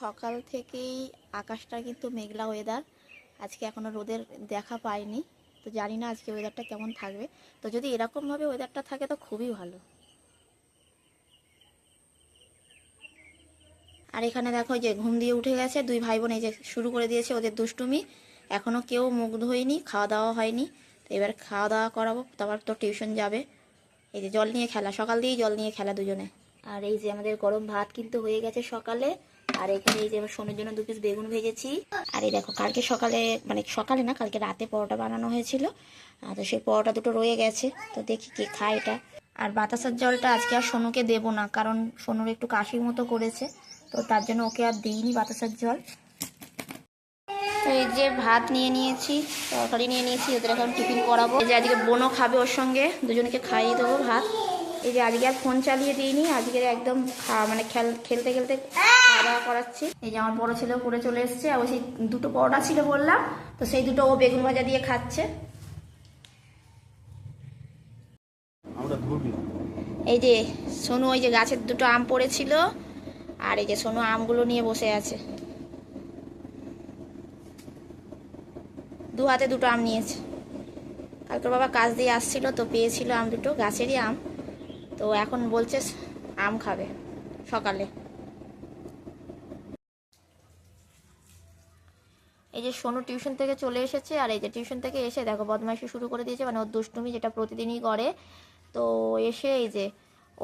সকাল থেকেই আকাশটা কিন্তু মেঘলা ওয়েদার আজকে এখনও রোদের দেখা পাইনি। তো জানি না আজকে ওয়েদারটা কেমন থাকবে। তো যদি এরকমভাবে ওয়েদারটা থাকে তো খুবই ভালো। আর এখানে দেখো যে ঘুম দিয়ে উঠে গেছে, দুই ভাই বোন এই যে শুরু করে দিয়েছে ওদের দুষ্টুমি। এখনও কেউ মুখ ধোয়নি খাওয়া দাওয়া হয়নি। তো এবার খাওয়া দাওয়া করাবো, তারপর তো টিউশন যাবে। এই যে জল নিয়ে খেলা, সকাল দিয়েই জল নিয়ে খেলা দুজনে। আর এই যে আমাদের গরম ভাত কিন্তু হয়ে গেছে সকালে। আর এখানে এই যে আমার সোনের জন্য দু পিস বেগুন ভেজেছি। আর এই দেখো, কালকে সকালে মানে সকালে না, কালকে রাতে পরোটা বানানো হয়েছিল। তো সেই পরোটা দুটো রয়ে গেছে। তো দেখি কে খায় এটা। আর বাতাসার জলটা আজকে আর সোনুকে দেবো না, কারণ সোনুর একটু কাশির মতো করেছে। তো তার জন্য ওকে আর দিইনি বাতাসার জল। তো এই যে ভাত নিয়ে নিয়েছি, তরকারি নিয়ে নিয়েছি, ওদের এখন টিফিন করাবো। এই যে আজকে বোনও খাবে ওর সঙ্গে, দুজনকে খাইয়ে দেবো ভাত। এই যে আজকে আর ফোন চালিয়ে দিইনি আজকে একদম মানে খেল খেলতে খেলতে দাওয়া করাচ্ছি। এই যে আমার বড় ছেলেও করে চলে এসছে আর ওই সেই দুটো পরোটা ছিল বললাম তো সেই দুটো ও বেগুন ভাজা দিয়ে খাচ্ছে। এই যে সোনু ওই যে গাছের দুটো আম পড়েছিল আর এই যে সোনু আমগুলো নিয়ে বসে আছে। দু হাতে দুটো আম নিয়েছে। কালকে বাবা কাজ দিয়ে আসছিল তো পেয়েছিল আম দুটো গাছেরই আম। তো এখন বলছে আম খাবে সকালে। এই যে সোনু টিউশন থেকে চলে এসেছে, আর এই যে টিউশন থেকে এসে দেখো বদমাইশি শুরু করে দিয়েছে মানে ওর দুষ্টুমি যেটা প্রতিদিনই করে। তো এসে এই যে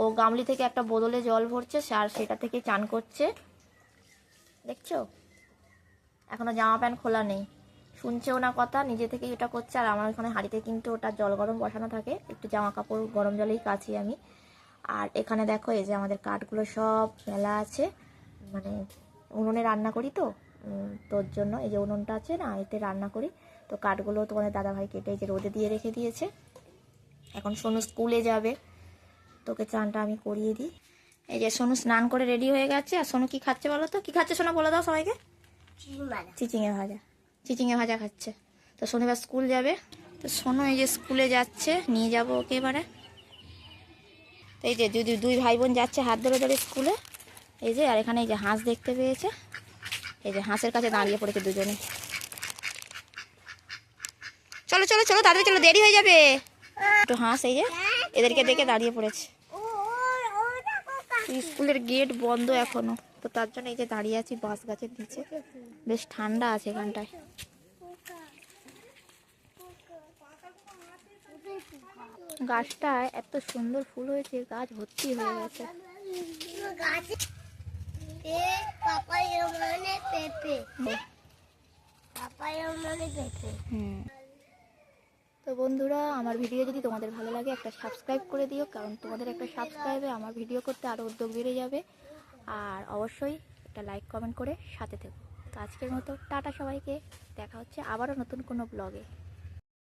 ও গামলি থেকে একটা বোতলে জল ভরছে, আর সেটা থেকে চান করছে। দেখছ? এখনও জামা প্যান্ট খোলা নেই। শুনছেও না কথা, নিজে থেকেই এটা করছে, আর আমার ওখানে হাঁড়িতে কিন্তু ওটা জল গরম বসানো থাকে। একটু জামা কাপড় গরম জলেই কাছি আমি। আর এখানে দেখো এই যে আমাদের কাঠগুলো সব মেলা আছে। মানে উনুনে রান্না করি তো তোর জন্য এই যে উনুনটা আছে না এতে রান্না করি। তো কাঠগুলো তোমাদের দাদাভাই কেটে এই যে রোদে দিয়ে রেখে দিয়েছে। এখন সোনু স্কুলে যাবে। তোকে চানটা আমি করিয়ে দিই। এই যে সোনু স্নান করে রেডি হয়ে গেছে। আর সোনু কি খাচ্ছে বলো তো? কি খাচ্ছে সোনা? বলে দাও সবাইকে। চিচিঙে ভাজা। চিচিঙে ভাজা। খাচ্ছে। তো সোনু এবার স্কুল যাবে। তো সোনু এই যে স্কুলে যাচ্ছে। নিয়ে যাব ওকে এবারে। তো এই যে দুই- দুই ভাই বোন যাচ্ছে হাত ধরে ধরে স্কুলে। এই যে আর এখানে এই যে হাঁস দেখতে পেয়েছে। এই যে হাঁসের কাছে দাঁড়িয়ে পড়েছে দুজনে। চলো চলো চলো তাড়াতাড়ি চলো, দেরি হয়ে যাবে। একটু হাঁস এই যে এদেরকে দেখে দাঁড়িয়ে পড়েছে। স্কুলের গেট বন্ধ এখনও। তো তার জন্য এই যে দাঁড়িয়ে আছি বাস গাছের নিচে। বেশ ঠান্ডা আছে এখানটায়। গাছটায় এত সুন্দর ফুল হয়েছে, গাছ ভর্তি হয়ে গেছে। পেঁপে পাপায়া মানে পেঁপে। তো বন্ধুরা, আমার ভিডিও যদি তোমাদের ভালো লাগে, একটা সাবস্ক্রাইব করে দিও, কারণ তোমাদের একটা সাবস্ক্রাইবে আমার ভিডিও করতে আরও উদ্যোগ বেড়ে যাবে। আর অবশ্যই একটা লাইক কমেন্ট করে সাথে থেকো। তো আজকের মতো টাটা সবাইকে। দেখা হচ্ছে আবারও নতুন কোনো ব্লগে